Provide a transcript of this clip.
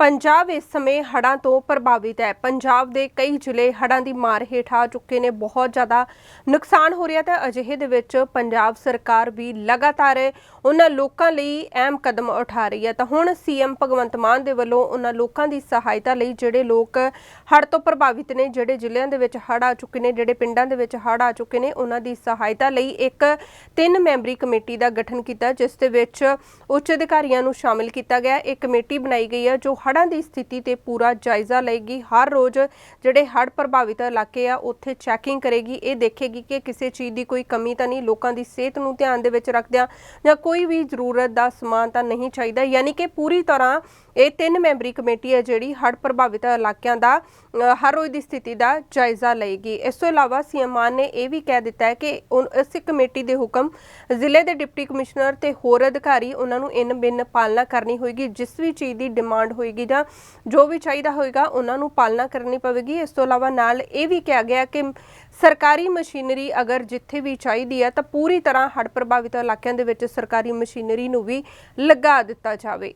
ਪੰਜਾਬ ਇਸ ਸਮੇਂ ਹੜ੍ਹਾਂ ਤੋਂ ਪ੍ਰਭਾਵਿਤ ਹੈ। ਪੰਜਾਬ ਦੇ ਕਈ ਜ਼ਿਲ੍ਹੇ ਹੜ੍ਹਾਂ ਦੀ ਮਾਰ ਹੇਠ ਆ ਚੁੱਕੇ ਨੇ। ਬਹੁਤ ਜ਼ਿਆਦਾ ਨੁਕਸਾਨ ਹੋ ਰਿਹਾ ਤੇ ਅਜਿਹੇ ਦੇ ਵਿੱਚ ਪੰਜਾਬ ਸਰਕਾਰ ਵੀ ਲਗਾਤਾਰ ਉਹਨਾਂ ਲੋਕਾਂ ਲਈ ਅਹਿਮ ਕਦਮ ਉਠਾ ਰਹੀ ਹੈ। ਤਾਂ ਹੁਣ ਸੀਐਮ ਭਗਵੰਤ ਮਾਨ ਦੇ ਵੱਲੋਂ ਉਹਨਾਂ ਲੋਕਾਂ ਦੀ ਸਹਾਇਤਾ ਲਈ ਜਿਹੜੇ ਲੋਕ ਹੜ੍ਹ ਤੋਂ ਪ੍ਰਭਾਵਿਤ ਨੇ, ਜਿਹੜੇ ਜ਼ਿਲ੍ਹਿਆਂ ਦੇ ਵਿੱਚ ਹੜ੍ਹ ਆ ਚੁੱਕੇ ਨੇ, ਜਿਹੜੇ ਪਿੰਡਾਂ ਦੇ ਵਿੱਚ ਹੜ੍ਹ ਆ ਚੁੱਕੇ ਨੇ, ਉਹਨਾਂ ਦੀ ਸਹਾਇਤਾ ਲਈ ਇੱਕ ਤਿੰਨ ਮੈਂਬਰੀ ਕਮੇਟੀ ਦਾ ਗਠਨ ਕੀਤਾ, ਜਿਸ ਦੇ ਵਿੱਚ ਉੱਚ ਅਧਿਕਾਰੀਆਂ ਨੂੰ ਸ਼ਾਮਿਲ ਕੀਤਾ ਗਿਆ। ਇਹ ਕਮੇਟੀ ਬਣਾਈ ਗਈ ਹੈ, ਜੋ ਹੜ੍ਹਾਂ ਦੀ ਸਥਿਤੀ ਤੇ ਪੂਰਾ ਜਾਇਜ਼ਾ ਲਏਗੀ। ਹਰ ਰੋਜ਼ ਜਿਹੜੇ ਹੜ੍ਹ ਪ੍ਰਭਾਵਿਤ ਇਲਾਕੇ ਆ, ਉੱਥੇ ਚੈਕਿੰਗ ਕਰੇਗੀ। ਇਹ ਦੇਖੇਗੀ ਕਿ ਕਿਸੇ ਚੀਜ਼ ਦੀ ਕੋਈ ਕਮੀ ਤਾਂ ਨਹੀਂ, ਲੋਕਾਂ ਦੀ ਸਿਹਤ ਨੂੰ ਧਿਆਨ ਦੇ ਵਿੱਚ ਰੱਖਦਿਆਂ ਜਾਂ ਕੋਈ ਵੀ ਜ਼ਰੂਰਤ ਦਾ ਸਮਾਨ ਤਾਂ ਨਹੀਂ ਚਾਹੀਦਾ। ਯਾਨੀ ਕਿ ਪੂਰੀ ਤਰ੍ਹਾਂ ਇਹ ਤਿੰਨ ਮੈਂਬਰੀ ਕਮੇਟੀ ਹੈ ਜਿਹੜੀ ਹੜ੍ਹ ਪ੍ਰਭਾਵਿਤ ਇਲਾਕਿਆਂ ਦਾ ਹਰ ਰੋਜ਼ ਦੀ ਸਥਿਤੀ ਦਾ ਜਾਇਜ਼ਾ ਲਏਗੀ। ਇਸ ਤੋਂ ਇਲਾਵਾ ਸੀਐਮ ਮਾਨ ਨੇ ਇਹ ਵੀ ਕਹਿ ਦਿੱਤਾ ਹੈ ਕਿ ਇਸ ਕਮੇਟੀ ਦੇ ਹੁਕਮ ਜ਼ਿਲ੍ਹੇ ਦੇ ਡਿਪਟੀ ਕਮਿਸ਼ਨਰ ਤੇ ਹੋਰ ਅਧਿਕਾਰੀ ਉਹਨਾਂ ਨੂੰ ਇਨ ਬਿਨ ਪਾਲਣਾ ਕਰਨੀ ਹੋਏਗੀ, ਜਿਸ ਵੀ ਚੀਜ਼ ਦੀ ਡਿਮਾਂਡ ਹੋਏਗੀ ਜਾਂ ਜੋ ਵੀ ਚਾਹੀਦਾ ਹੋਏਗਾ ਉਹਨਾਂ ਨੂੰ ਪਾਲਣਾ ਕਰਨੀ ਪਵੇਗੀ। ਇਸ ਤੋਂ ਇਲਾਵਾ ਨਾਲ ਇਹ ਵੀ ਕਿਹਾ ਗਿਆ ਕਿ ਸਰਕਾਰੀ ਮਸ਼ੀਨਰੀ ਅਗਰ ਜਿੱਥੇ ਵੀ ਚਾਹੀਦੀ ਹੈ ਤਾਂ ਪੂਰੀ ਤਰ੍ਹਾਂ ਹੜ੍ਹ ਪ੍ਰਭਾਵਿਤ ਇਲਾਕਿਆਂ ਦੇ ਵਿੱਚ ਸਰਕਾਰੀ ਮਸ਼ੀਨਰੀ ਨੂੰ ਵੀ ਲਗਾ ਦਿੱਤਾ ਜਾਵੇ।